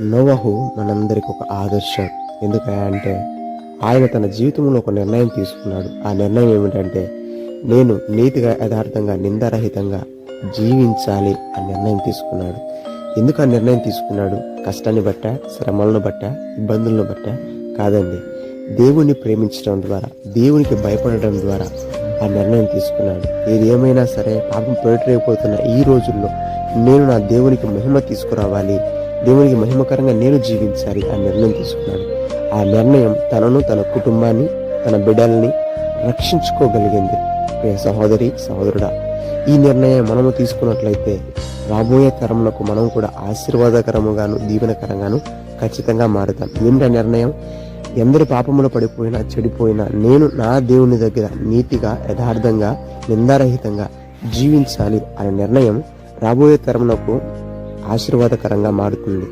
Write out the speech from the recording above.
నోవహు మనందరికి ఒక ఆదర్శం. ఎందుకంటే ఆయన తన జీవితంలో ఒక నిర్ణయం తీసుకున్నాడు. ఆ నిర్ణయం ఏమిటంటే నేను నీతిగా యథార్థంగా నిందారహితంగా జీవించాలి ఆ నిర్ణయం తీసుకున్నాడు. ఎందుకు ఆ నిర్ణయం తీసుకున్నాడు? కష్టాన్ని బట్ట శ్రమలను బట్ట ఇబ్బందులను బట్ట కాదండి. దేవుణ్ణి ప్రేమించడం ద్వారా దేవునికి భయపడడం ద్వారా ఆ నిర్ణయం తీసుకున్నాడు. ఏది ఏమైనా సరే పాపం పెరటరైపోతున్న ఈ రోజుల్లో నేను నా దేవునికి మహిమ తీసుకురావాలి. దేవునికి మహిమకరంగా నేను జీవించాలి ఆ నిర్ణయం తీసుకున్నాడు. ఆ నిర్ణయం తనను తన కుటుంబాన్ని తన బిడ్డల్ని రక్షించుకోగలిగింది. ప్రియ సహోదరి సహోదరుడా ఈ నిర్ణయం మనము తీసుకున్నట్లయితే రాబోయే తరములకు మనం కూడా ఆశీర్వాదకరముగాను దీవెనకరంగాను ఖచ్చితంగా మారుతాం. ఏంటి నిర్ణయం? ఎందరి పాపములు పడిపోయినా చెడిపోయినా నేను నా దేవుని దగ్గర నీతిగా యథార్థంగా నిందారహితంగా జీవించాలి అనే నిర్ణయం రాబోయే తరమునకు ఆశీర్వాదకరంగా మారుతుంది.